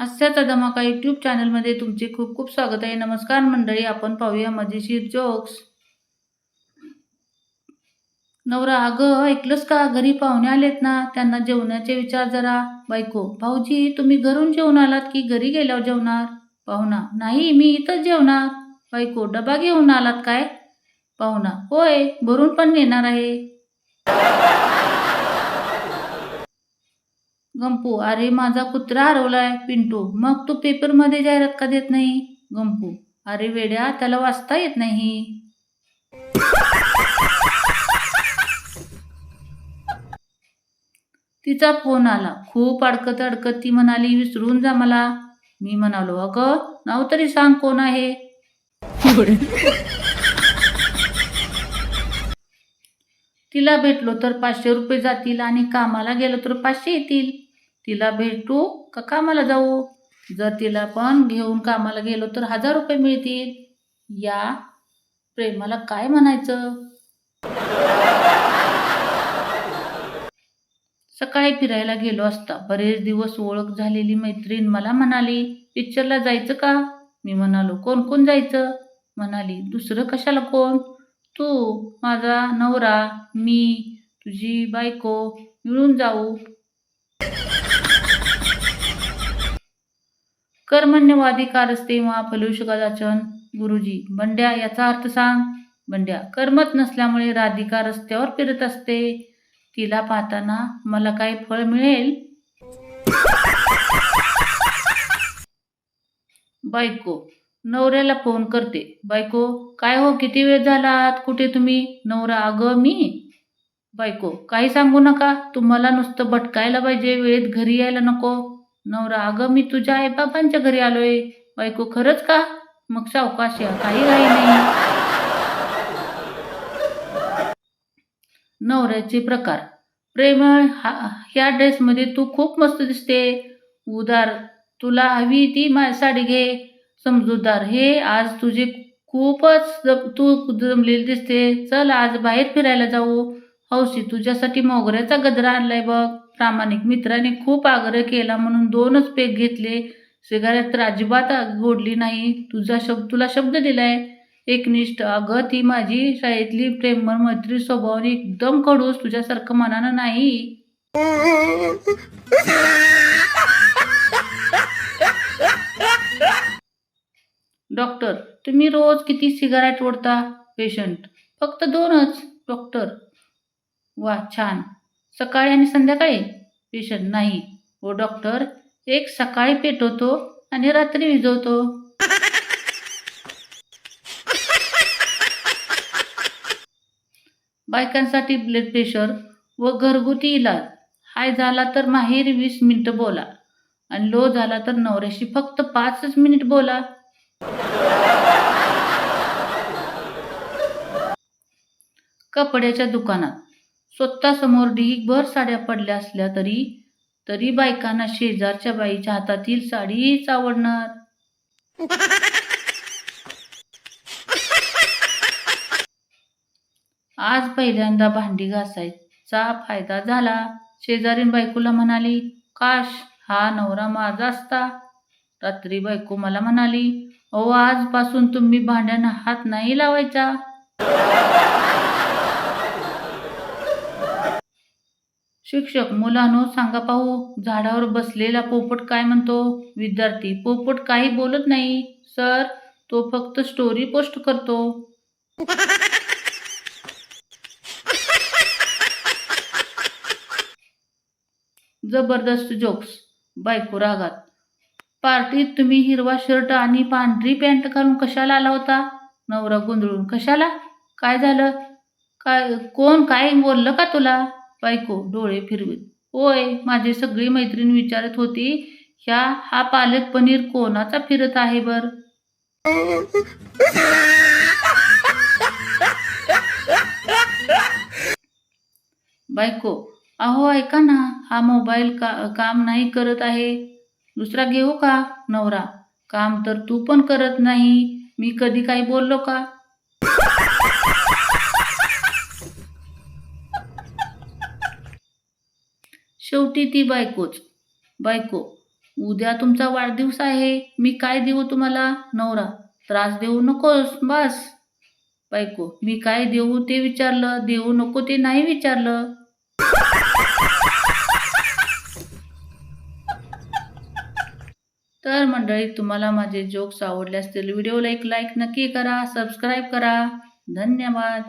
हास्याचा धमाका यूट्यूब चॅनलमध्ये तुमचे खूप खूप स्वागत आहे. नमस्कार मंडळी आपण पाहूया मजेशीर जोक्स नवरा अगं ऐकलंस का? घरी पाहुणे आलेत ना? त्यांना जेवणाचे विचार जरा. बायको भाऊजी तुम्ही घरून जेवण आलात की घरी गेल्यावर जेवणार? पाहुणा नाही मी इथंच जेवणार. बायको डबा घेऊन आलात काय? पाहुणा होय भरून पण नेणार आहे. गंपू अरे माझा कुत्रा हरवलाय पिंटू मग तू पेपरमध्ये जाहिरात का देत नाही? गंपू अरे वेड्या त्याला वाचता येत नाही. तिचा फोन आला. खूप अडकत अडकत ती म्हणाली विसरून जा मला. मी म्हणालो अगं नाव तरी सांग कोण आहे? तिला भेटलो तर पाचशे रुपये जातील आणि कामाला गेलो तर पाचशे येतील. तिला भेटू का कामाला जाऊ? जर तिला पण घेऊन कामाला गेलो तर हजार रुपये मिळतील. या प्रेमाला काय म्हणायचं? सकाळी फिरायला गेलो असता बरेच दिवस ओळख झालेली मैत्रीण मला म्हणाली पिक्चरला जायचं का? मी म्हणालो कोण कोण जायचं? म्हणाली दुसरं कशाला कोण? तू माझा नवरा मी तुझी बायको मिळून जाऊ. कर्मण्यवादी असते मा फलुषकाचन गुरुजी. बंड्या याचा अर्थ सांग. बंड्या कर्मच नसल्यामुळे राधिका रस्त्यावर फिरत असते. तिला पाहताना मला काही फळ मिळेल? बायको नवऱ्याला फोन करते. बायको काय हो किती वेळ झाला आहात? कुठे तुम्ही? नवरा अगं मी? बायको काही सांगू नका. तुम्हाला नुसतं भटकायला पाहिजे. वेळेत घरी यायला नको. नवरा अगं मी तुझ्या आईबाबांच्या घरी आलोय. बायको खरंच का? मग सावकाश या काही घाई नाही. नवऱ्याचे प्रकार. प्रेमळ हा ह्या ड्रेसमध्ये तू खूप मस्त दिसते. उदार तुला हवी ती मा साडी घे. समजूतदार हे आज तुझे खूपच जम- तू जमलेली दिसते. चल आज बाहेर फिरायला जाऊ. हौशी तुझ्यासाठी मोगऱ्याचा गजरा आणलाय बघ. प्रामाणिक मित्राने खूप आग्रह केला म्हणून दोनच पेग घेतले. सिगारेट तर अजिबात गोडली नाही. तुझा शब्द तुला शब्द दिलाय. एकनिष्ठ. अगं ती माझी शाळेतली प्रेमळ मैत्री स्वभावाने एकदम कडूस तुझ्यासारखं मनानं नाही. डॉक्टर तुम्ही रोज किती सिगारेट ओढता? पेशंट. फक्त दोनच. डॉक्टर. वा छान. सकाळी आणि संध्याकाळी? पेशंट नाही. व डॉक्टर. एक सकाळी पेटवतो आणि रात्री विजवतो. बायकांसाठी ब्लड प्रेशर व घरगुती इलाज. हाय झाला तर माहेरी वीस मिनिटं बोला. आणि लो झाला तर नवऱ्याशी फक्त पाचच मिनिट बोला. कपड्याच्या दुकानात. स्वतः समोर ढीगभर साड्या पडल्या असल्या तरी तरी बायकांना शेजारच्या बाईच्या हातातील साडीच आवडणार. आज पहिल्यांदा भांडी घासायचा फायदा झाला. शेजारीन बायकोला म्हणाली काश हा नवरा माझा असता? रात्री बायको मला म्हणाली अहो आजपासून तुम्ही भांड्यांना हात नाही लावायचा. शिक्षक मुलांनो सांगा पाहू झाडावर बसलेला पोपट काय म्हणतो? विद्यार्थी पोपट काही बोलत नाही. सर तो फक्त स्टोरी पोस्ट करतो. जबरदस्त जोक्स बायको रागात. पार्टीत तुम्ही हिरवा शर्ट आणि पांढरी पॅन्ट घालून कशाला आला होता? नवरा गोंधळून कशाला? काय झालं? काय कोण? काय बोललं का तुला? बायको डोळे फिरवीत. होय माझी सगळी मैत्रीण विचारत होती ह्या हा पालक पनीर कोणाचा फिरत आहे बर? बायको अहो ऐका ना हा मोबाईल का काम नाही करत आहे. दुसरा घेऊ का नवरा? काम तर तू पण करत नाही. मी कधी काही बोललो का? शेवटी ती बायकोच. बायको उद्या तुमचा वाढदिवस आहे मी काय देऊ तुम्हाला? नवरा त्रास देऊ नकोस बस. बायको मी काय देऊ ते विचारलं देऊ नको ते नाही विचारलं. तर मंडळी तुम्हाला माझे जोक्स आवडले असतील व्हिडिओला एक लाईक नक्की करा सबस्क्राईब करा. धन्यवाद.